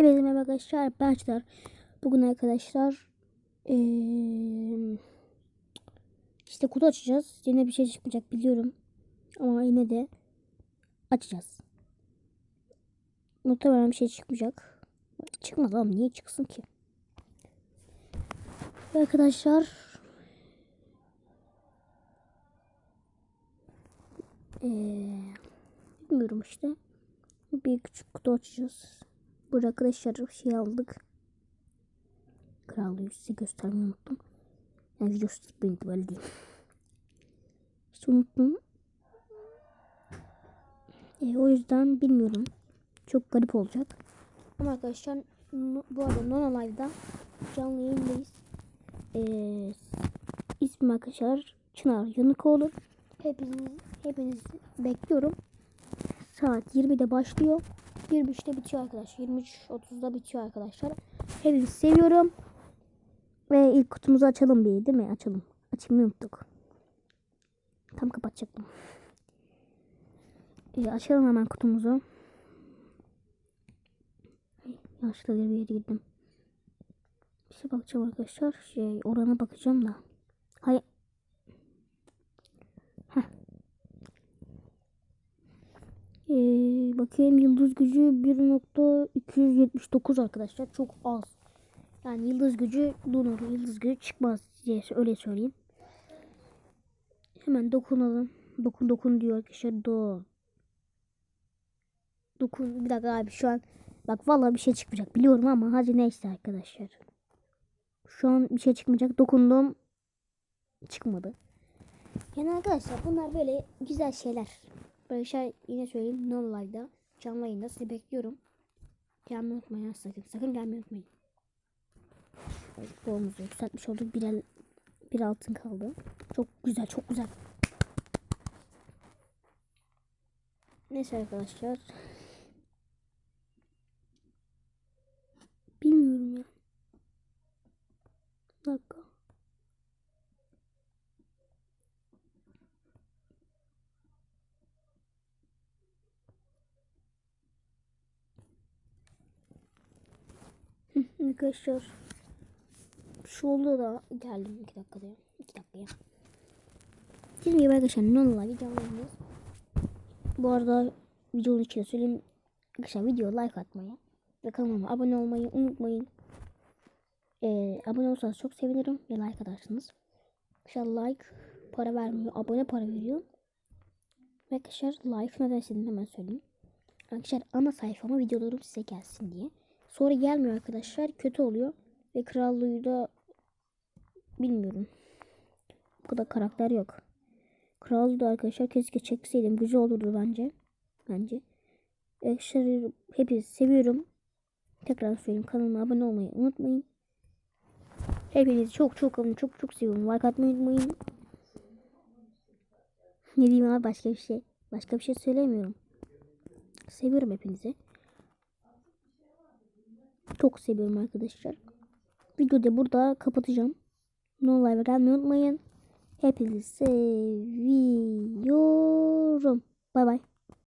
Hepinize merhaba arkadaşlar. Bugün arkadaşlar eee, işte kutu açacağız. Yine bir şey çıkmayacak biliyorum. Ama yine de açacağız. Muhtemelen bir şey çıkmayacak. Çıkmaz oğlum niye çıksın ki? Arkadaşlar eee, bilmiyorum işte. Bir küçük kutu açacağız. Burada arkadaşlar şey aldık. Krallığı size göstermeyi unuttum. Yani videosu çıkmayın böyle değil. Unuttum. E, o yüzden bilmiyorum. Çok garip olacak. Ama arkadaşlar bu arada Nona Live'da canlı yayındayız. E, ismim arkadaşlar Çınar Yanıkoğlu. Hepiniz, hepinizi bekliyorum. Saat 20'de başlıyor. 23'te bitiyor arkadaşlar. 23.30'da bitiyor arkadaşlar. Hepinizi seviyorum. Ve ilk kutumuzu açalım bir değil mi? Açalım. Açmayı unuttuk. Tam kapatacaktım. Ee, açalım hemen kutumuzu. Yanlışlıkla bir yere girdim. Bir şey bakacağım arkadaşlar. Şey orana bakacağım da. Hayır. Ee, bakayım yıldız gücü 1.279 arkadaşlar. Çok az. Yani yıldız gücü Lunar yıldız gücü çıkmaz diye öyle söyleyeyim. Hemen dokunalım. Dokun dokun diyor arkadaşlar. Do. Dokun. Bir dakika abi şu an bak vallahi bir şey çıkmayacak biliyorum ama hadi neyse arkadaşlar. Şu an bir şey çıkmayacak. Dokundum. Çıkmadı. Yani arkadaşlar bunlar böyle güzel şeyler. Böyle şey yine söyleyeyim. No Live'da canlı yayında sizi bekliyorum. Gelmeyi unutmayın sakın. Sakın gelmeyi unutmayın. Kolumuzu yükseltmiş olduk. Bir, el, bir altın kaldı. Çok güzel çok güzel. Neyse arkadaşlar. Bilmiyorum ya. Dakika. Arkadaşlar şu oldu da geldim 2 dakikada. 2 dakikaya. Dediğim gibi arkadaşlar nonla canlı yayındayız. Bu arada videonun içine söyleyeyim. Arkadaşlar video like atmayı ve kanalıma abone olmayı unutmayın. Ee, abone olursanız çok sevinirim ve like atarsınız. Arkadaşlar like para vermiyor. Abone para veriyor. Ve arkadaşlar like neden istediğimi hemen söyleyeyim. Arkadaşlar ana sayfama videolarım size gelsin diye. Sonra gelmiyor arkadaşlar. Kötü oluyor. Ve krallığı da bilmiyorum. Bu kadar karakter yok. Krallığı da arkadaşlar keşke çekseydim. Güzel olurdu bence. Bence. Arkadaşlar hepinizi seviyorum. Tekrar söyleyeyim. Kanalıma abone olmayı unutmayın. Hepinizi çok çok ama çok çok seviyorum. Like atmayı unutmayın. Ne diyeyim abi başka bir şey. Başka bir şey söylemiyorum. Seviyorum hepinizi. Çok seviyorum arkadaşlar. Videoda burada kapatacağım. No live gelmeyi unutmayın. Hepinizi seviyorum. Bay bay.